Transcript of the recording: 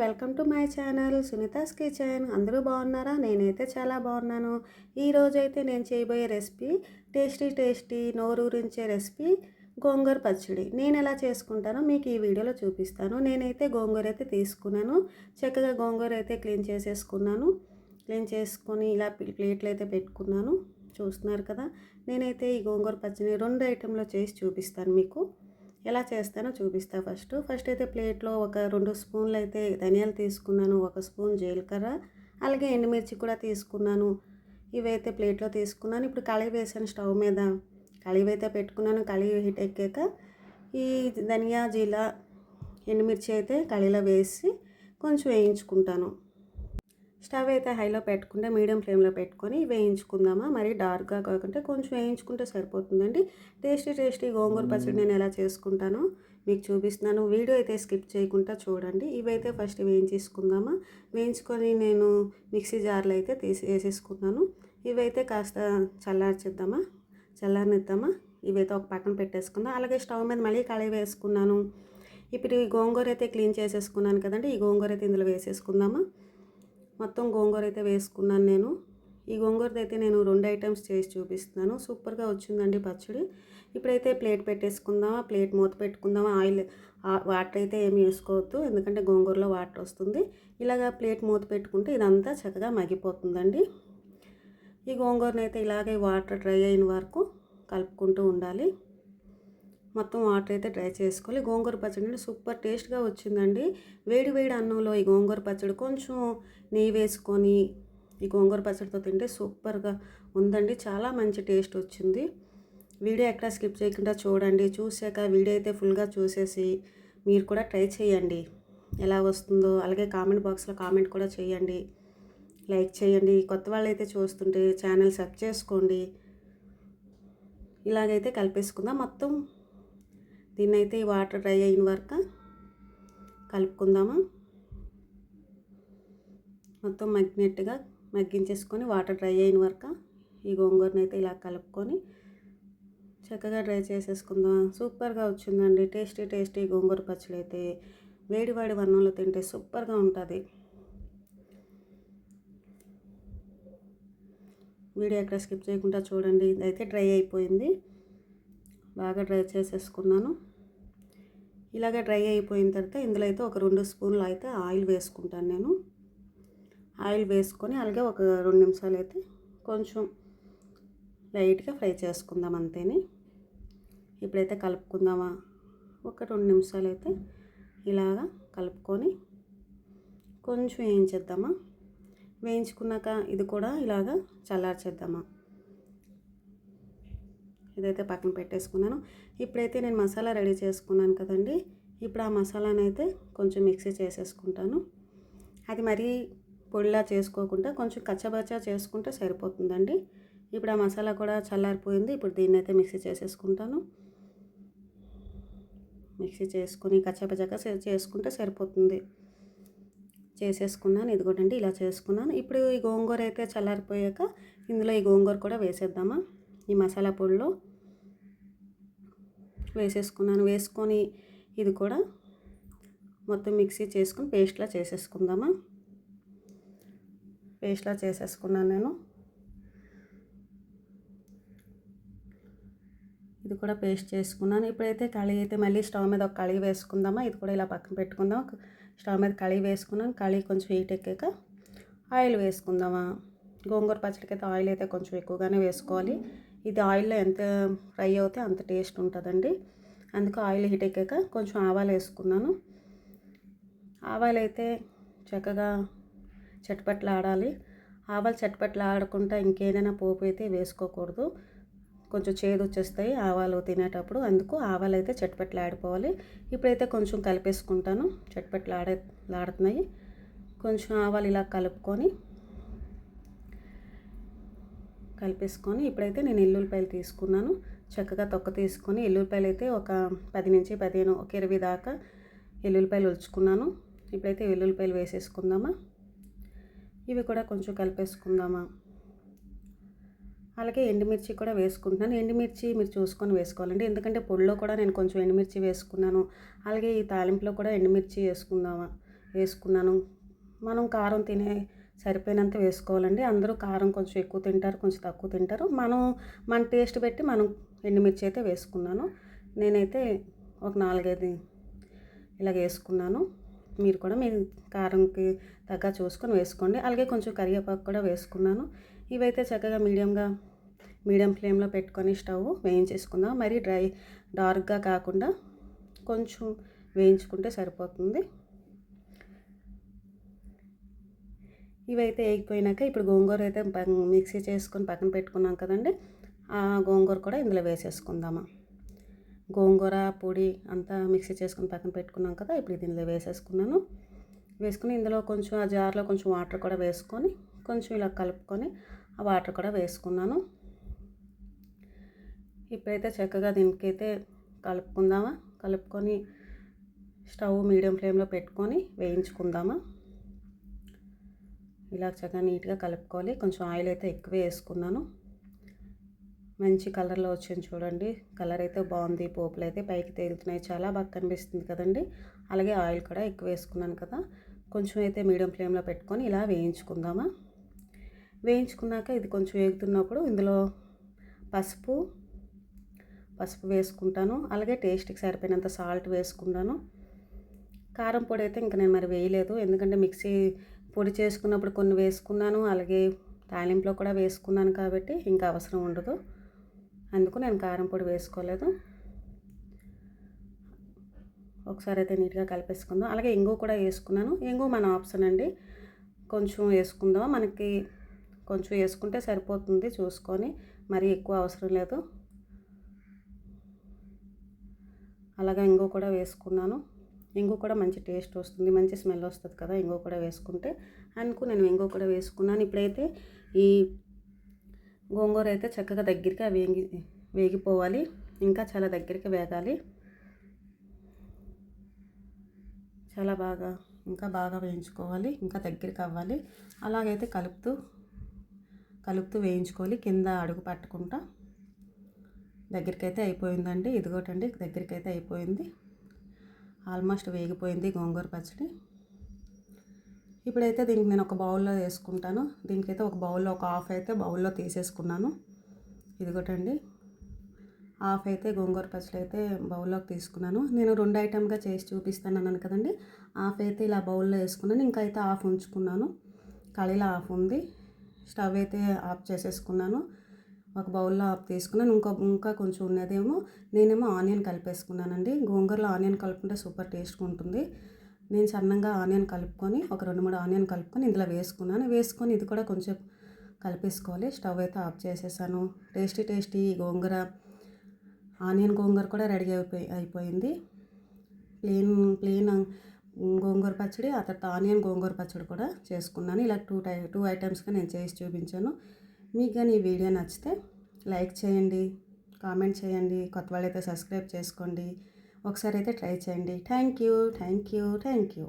Welcome to my channel Sunitha's kitchen. అందరూ బాగున్నారా? నేనైతే చాలా బాగున్నాను. ఈరోజు అయితే నేను చేయబోయే రెసిపీ టేస్టీ టేస్టీ నోరూరించే రెసిపీ గోంగూర పచ్చడి. నేను ఎలా చేసుకుంటానో మీకు ఈ వీడియోలో చూపిస్తాను. నేనైతే గోంగూర అయితే తీసుకున్నాను. చక్కగా గోంగూర అయితే క్లీన్ చేసేసుకున్నాను. క్లీన్ చేసుకొని ఇలా ప్లేట్లు అయితే పెట్టుకున్నాను. చూస్తున్నారు కదా? నేనైతే ఈ గోంగూర పచ్చడి రెండు ఐటెంలో చేసి చూపిస్తాను మీకు. ఎలా చేస్తానో చూపిస్తా ఫస్ట్. ఫస్ట్ అయితే ప్లేట్లో ఒక రెండు స్పూన్లు అయితే ధనియాలు తీసుకున్నాను ఒక స్పూన్ జీలకర్ర అలాగే ఎండుమిర్చి కూడా తీసుకున్నాను. ఇవైతే ప్లేట్లో తీసుకున్నాను. ఇప్పుడు కళాయి వేసాను స్టవ్ మీద. కళాయి అయితే పెట్టుకున్నాను కళాయి హీట్ ఎక్కాక. ఈ ధనియా జీల ఎండుమిర్చి అయితే కళాయిలో వేసి కొంచెం వేయించుకుంటాను. స్టవ్ అయితే హైలో పెట్టుకుంటే మీడియం ఫ్లేమ్లో పెట్టుకొని వేయించుకుందామా? మరి డార్క్గా కాకుండా కొంచెం వేయించుకుంటే సరిపోతుందండి. టేస్టీ టేస్టీ గోంగూర పచ్చడి నేను ఎలా చేసుకుంటానో మీకు చూపిస్తున్నాను. వీడియో అయితే స్కిప్ చేయకుండా చూడండి. ఇవైతే ఫస్ట్ వేయించేసుకుందామా? వేయించుకొని నేను మిక్సీ జార్లో అయితే తీసి వేసేసుకున్నాను. ఇవైతే కాస్త చల్లార్చిద్దామా? చల్లారనిద్దామా? ఇవైతే ఒక పక్కన పెట్టేసుకుందాం. అలాగే స్టవ్ మీద మళ్ళీ కళాయి వేసుకున్నాను. ఇప్పుడు ఈ గోంగూర అయితే క్లీన్ చేసేసుకున్నాను కదండి. ఈ గోంగూర అయితే ఇందులో వేసేసుకుందామా? మొత్తం గోంగూర అయితే వేసుకున్నాను నేను. ఈ గోంగూరది అయితే నేను రెండు ఐటమ్స్ చేసి చూపిస్తున్నాను. సూపర్గా వచ్చిందండి పచ్చడి. ఇప్పుడైతే ప్లేట్ పెట్టేసుకుందామా? ప్లేట్ మూత పెట్టుకుందామా? ఆయిల్ వాటర్ అయితే ఏమి వేసుకోవద్దు. ఎందుకంటే గోంగూరలో వాటర్ వస్తుంది. ఇలాగా ప్లేట్ మూత పెట్టుకుంటే ఇదంతా చక్కగా మగ్గిపోతుందండి. ఈ గోంగూరనైతే ఇలాగే వాటర్ డ్రై అయిన వరకు కలుపుకుంటూ ఉండాలి. మొత్తం వాటర్ అయితే డ్రై చేసుకోవాలి. గోంగూర పచ్చడి సూపర్ టేస్ట్గా వచ్చిందండి. వేడి వేడి అన్నంలో ఈ గోంగూర పచ్చడి కొంచెం నెయ్యి వేసుకొని ఈ గోంగూర పచ్చడితో తింటే సూపర్గా ఉందండి. చాలా మంచి టేస్ట్ వచ్చింది. వీడియో ఎక్కడ స్కిప్ చేయకుండా చూడండి. చూసాక వీడియో అయితే ఫుల్గా చూసేసి మీరు కూడా ట్రై చేయండి. ఎలా వస్తుందో అలాగే కామెంట్ బాక్స్లో కామెంట్ కూడా చేయండి. లైక్ చేయండి. కొత్త వాళ్ళు అయితే చూస్తుంటే ఛానల్ సబ్ చేసుకోండి. ఇలాగైతే కలిపేసుకుందాం. మొత్తం దీన్ని అయితే ఈ వాటర్ డ్రై అయిన వరకు కలుపుకుందామా. మొత్తం మగ్గినట్టుగా మగ్గించేసుకొని వాటర్ డ్రై అయిన వరకు ఈ గోంగూరని అయితే ఇలా కలుపుకొని చక్కగా డ్రై చేసేసుకుందాం. సూపర్గా వచ్చిందండి. టేస్టీ టేస్టీ గోంగూర పచ్చడి అయితే. వేడివాడి వర్ణంలో తింటే సూపర్గా ఉంటుంది. వీడియో ఎక్కడ స్కిప్ చేయకుండా చూడండి. ఇదైతే డ్రై అయిపోయింది. బాగా డ్రై చేసేసుకున్నాను. ఇలాగ డ్రై అయిపోయిన తర్వాత ఇందులో అయితే ఒక రెండు స్పూన్లు అయితే ఆయిల్ వేసుకుంటాను నేను. ఆయిల్ వేసుకొని అలాగే ఒక రెండు నిమిషాలు అయితే కొంచెం లైట్గా ఫ్రై చేసుకుందాం అంతేని. ఇప్పుడైతే కలుపుకుందామా? ఒక రెండు నిమిషాలు అయితే ఇలాగా కలుపుకొని కొంచెం వేయించేద్దామా? వేయించుకున్నాక ఇది కూడా ఇలాగా చల్లార్చేద్దామా? ఇదైతే పక్కన పెట్టేసుకున్నాను. ఇప్పుడైతే నేను మసాలా రెడీ చేసుకున్నాను కదండి. ఇప్పుడు ఆ మసాలాను అయితే కొంచెం మిక్సీ చేసేసుకుంటాను. అది మరీ పొడిలా చేసుకోకుండా కొంచెం కచ్చబచ్చా చేసుకుంటే సరిపోతుందండి. ఇప్పుడు ఆ మసాలా కూడా చల్లారిపోయింది. ఇప్పుడు దీన్ని అయితే మిక్సీ చేసేసుకుంటాను. మిక్సీ చేసుకొని కచ్చపచ్చగా చేసుకుంటే సరిపోతుంది. చేసేసుకున్నాను. ఇదిగోటండి ఇలా చేసుకున్నాను. ఇప్పుడు ఈ గోంగూర అయితే చల్లారిపోయాక ఇందులో ఈ గోంగూర కూడా వేసేద్దామా? ఈ మసాలా పొడిలో. వేసేసుకున్నాను. వేసుకొని ఇది కూడా మొత్తం మిక్సీ చేసుకుని పేస్ట్లా చేసేసుకుందామా? పేస్ట్లా చేసేసుకున్నాను నేను. ఇది కూడా పేస్ట్ చేసుకున్నాను. ఇప్పుడైతే కళీ అయితే మళ్ళీ స్టవ్ మీద ఒక కళీ వేసుకుందామా? ఇది కూడా ఇలా పక్కన పెట్టుకుందాం స్టవ్ మీద కళీ వేసుకున్నాను. కళీ కొంచెం హీట్ ఎక్కాక ఆయిల్ వేసుకుందామా? గోంగూర పచ్చడికి అయితే ఆయిల్ అయితే కొంచెం ఎక్కువగానే వేసుకోవాలి. ఇది ఆయిల్లో ఎంత ఫ్రై అవుతే అంత టేస్ట్ ఉంటుందండి. అందుకు ఆయిల్ హీట్ ఎక్కాక కొంచెం ఆవాలు వేసుకున్నాను. ఆవాలు అయితే చక్కగా చట్పట్లు ఆడాలి ఆవాలు చట్పట్లు ఆడకుండా ఇంకేదైనా పోపు అయితే వేసుకోకూడదు. కొంచెం చేదు వచ్చేస్తాయి ఆవాలు తినేటప్పుడు. అందుకు ఆవాలు అయితే చట్పట్లు ఆడిపోవాలి ఇప్పుడైతే కొంచెం కలిపేసుకుంటాను. చట్పట్లు ఆడే ఆడుతున్నాయి కొంచెం ఆవాలు ఇలా కలుపుకొని కలిపేసుకొని ఇప్పుడైతే నేను ఎల్లుల్లిపాయలు తీసుకున్నాను. చక్కగా తొక్క తీసుకొని ఎల్లుల్లిపాయలు అయితే ఒక పది నుంచి పదిహేను ఒక ఇరవై దాకా ఎల్లుల్లిపాయలు ఉల్చుకున్నాను. ఇప్పుడైతే వెల్లుల్లిపాయలు వేసేసుకుందామా? ఇవి కూడా కొంచెం కలిపేసుకుందామా? అలాగే ఎండుమిర్చి కూడా వేసుకుంటున్నాను. ఎండుమిర్చి మీరు చూసుకొని వేసుకోవాలండి. ఎందుకంటే పొడిలో కూడా నేను కొంచెం ఎండుమిర్చి వేసుకున్నాను. అలాగే ఈ తాలింపులో కూడా ఎండుమిర్చి వేసుకుందామా? వేసుకున్నాను. మనం కారం తినే సరిపోయినంత వేసుకోవాలండి. అందరూ కారం కొంచెం ఎక్కువ తింటారు కొంచెం తక్కువ తింటారు. మనం మన టేస్ట్ పెట్టి మనం ఎండుమిర్చి అయితే వేసుకున్నాను. నేనైతే ఒక నాలుగైదు ఇలా వేసుకున్నాను. మీరు కూడా మీ కారంకి తగ్గ చూసుకొని వేసుకోండి. అలాగే కొంచెం కరివేపాకు కూడా వేసుకున్నాను. ఇవైతే చక్కగా మీడియంగా మీడియం ఫ్లేమ్లో పెట్టుకొని స్టవ్ వేయించేసుకుందాం. మరి డ్రై డార్క్గా కాకుండా కొంచెం వేయించుకుంటే సరిపోతుంది. ఇవైతే వేగిపోయినాక ఇప్పుడు గోంగూర అయితే మిక్సీ చేసుకొని పక్కన పెట్టుకున్నాం కదండి. ఆ గోంగూర కూడా ఇందులో వేసేసుకుందామా. గోంగూర పొడి అంతా మిక్సీ చేసుకుని పక్కన పెట్టుకున్నాం కదా ఇప్పుడు దీనిలో వేసేసుకున్నాను. వేసుకుని ఇందులో కొంచెం ఆ జార్లో కొంచెం వాటర్ కూడా వేసుకొని కొంచెం ఇలా కలుపుకొని ఆ వాటర్ కూడా వేసుకున్నాను. ఇప్పుడైతే చక్కగా దీనికైతే కలుపుకుందామా. కలుపుకొని స్టవ్ మీడియం ఫ్లేమ్లో పెట్టుకొని వేయించుకుందామా. ఇలా చక్కగా నీట్గా కలుపుకోవాలి. కొంచెం ఆయిల్ అయితే ఎక్కువ వేసుకున్నాను. మంచి కలర్లో వచ్చింది చూడండి. కలర్ అయితే బాగుంది. పోపులు అయితే పైకి తేలుతున్నాయి. చాలా బాగా కనిపిస్తుంది కదండి. అలాగే ఆయిల్ కూడా ఎక్కువ వేసుకున్నాను కదా. కొంచెం అయితే మీడియం ఫ్లేమ్లో పెట్టుకొని ఇలా వేయించుకుందామా? వేయించుకున్నాక ఇది కొంచెం వేగుతున్నప్పుడు ఇందులో పసుపు పసుపు వేసుకుంటాను. అలాగే టేస్ట్కి సరిపోయినంత సాల్ట్ వేసుకుంటాను. కారం పొడి అయితే ఇంకా నేను మరి వేయలేదు. ఎందుకంటే మిక్సీ పొడి చేసుకున్నప్పుడు కొన్ని వేసుకున్నాను అలాగే తాలింపులో కూడా వేసుకున్నాను కాబట్టి ఇంకా అవసరం ఉండదు. అందుకు నేను కారం పొడి వేసుకోలేదు. ఒకసారి అయితే నీట్గా కలిపేసుకుందాం. అలాగే ఇంగు కూడా వేసుకున్నాను. ఇంగు మన ఆప్షన్ అండి. కొంచెం వేసుకుందాం. మనకి కొంచెం వేసుకుంటే సరిపోతుంది చూసుకొని మరి ఎక్కువ అవసరం లేదు. అలాగే ఇంగు కూడా వేసుకున్నాను. ఇంగు కూడా మంచి టేస్ట్ వస్తుంది మంచి స్మెల్ వస్తుంది కదా ఇంగు కూడా వేసుకుంటే. అనుకు నేను ఇంగు కూడా వేసుకున్నాను. ఇప్పుడైతే ఈ గోంగూర అయితే చక్కగా దగ్గరికి వేగి వేగిపోవాలి. ఇంకా చాలా దగ్గరికి వేగాలి. చాలా బాగా ఇంకా బాగా వేయించుకోవాలి. ఇంకా దగ్గరికి అవ్వాలి. అలాగైతే కలుపుతూ కలుపుతూ వేయించుకోవాలి. కింద అడుగు పట్టుకుంటా. దగ్గరికి అయితే అయిపోయిందండి. ఇదిగోటండి దగ్గరికైతే అయిపోయింది. ఆల్మోస్ట్ వేగిపోయింది గోంగూర పచ్చడి. ఇప్పుడైతే దీనికి నేను ఒక బౌల్లో వేసుకుంటాను. దీనికైతే ఒక బౌల్లో ఒక హాఫ్ అయితే బౌల్లో తీసేసుకున్నాను. ఇదిగోటండి. హాఫ్ అయితే గోంగూర పచ్చడి అయితే బౌల్లోకి తీసుకున్నాను. నేను రెండు ఐటమ్గా చేసి చూపిస్తాను అన్నాను కదండి. హాఫ్ అయితే ఇలా బౌల్లో వేసుకున్నాను. ఇంకా అయితే హాఫ్ ఉంచుకున్నాను. కళీలో హాఫ్ ఉంది. స్టవ్ అయితే ఆఫ్ చేసేసుకున్నాను. ఒక బౌల్లో ఆఫ్ తీసుకున్నాను. ఇంకా ఇంకా కొంచెం ఉన్నదేమో నేనేమో ఆనియన్ కలిపేసుకున్నానండి. గోంగూరలో ఆనియన్ కలుపుకుంటే సూపర్ టేస్ట్గా ఉంటుంది. నేను సన్నంగా ఆనియన్ కలుపుకొని ఒక రెండు మూడు ఆనియన్ కలుపుకొని ఇందులో వేసుకున్నాను. వేసుకొని ఇది కూడా కొంచెం కలిపేసుకోవాలి. స్టవ్ అయితే ఆఫ్ చేసేసాను. టేస్టీ టేస్టీ గోంగూర ఆనియన్ గోంగూర కూడా రెడీ అయిపోయి అయిపోయింది. ప్లెయిన్ ప్లెయిన్ గోంగూర పచ్చడి ఆ తర్వాత ఆనియన్ గోంగూర పచ్చడి కూడా చేసుకున్నాను. ఇలా టూ టై టూ ఐటమ్స్గా నేను చేసి చూపించాను. మీకు కానీ ఈ వీడియో నచ్చితే లైక్ చేయండి కామెంట్ చేయండి కొత్త వాళ్ళైతే సబ్స్క్రైబ్ చేసుకోండి. ఒకసారి అయితే ట్రై చేయండి. Thank you thank you thank you.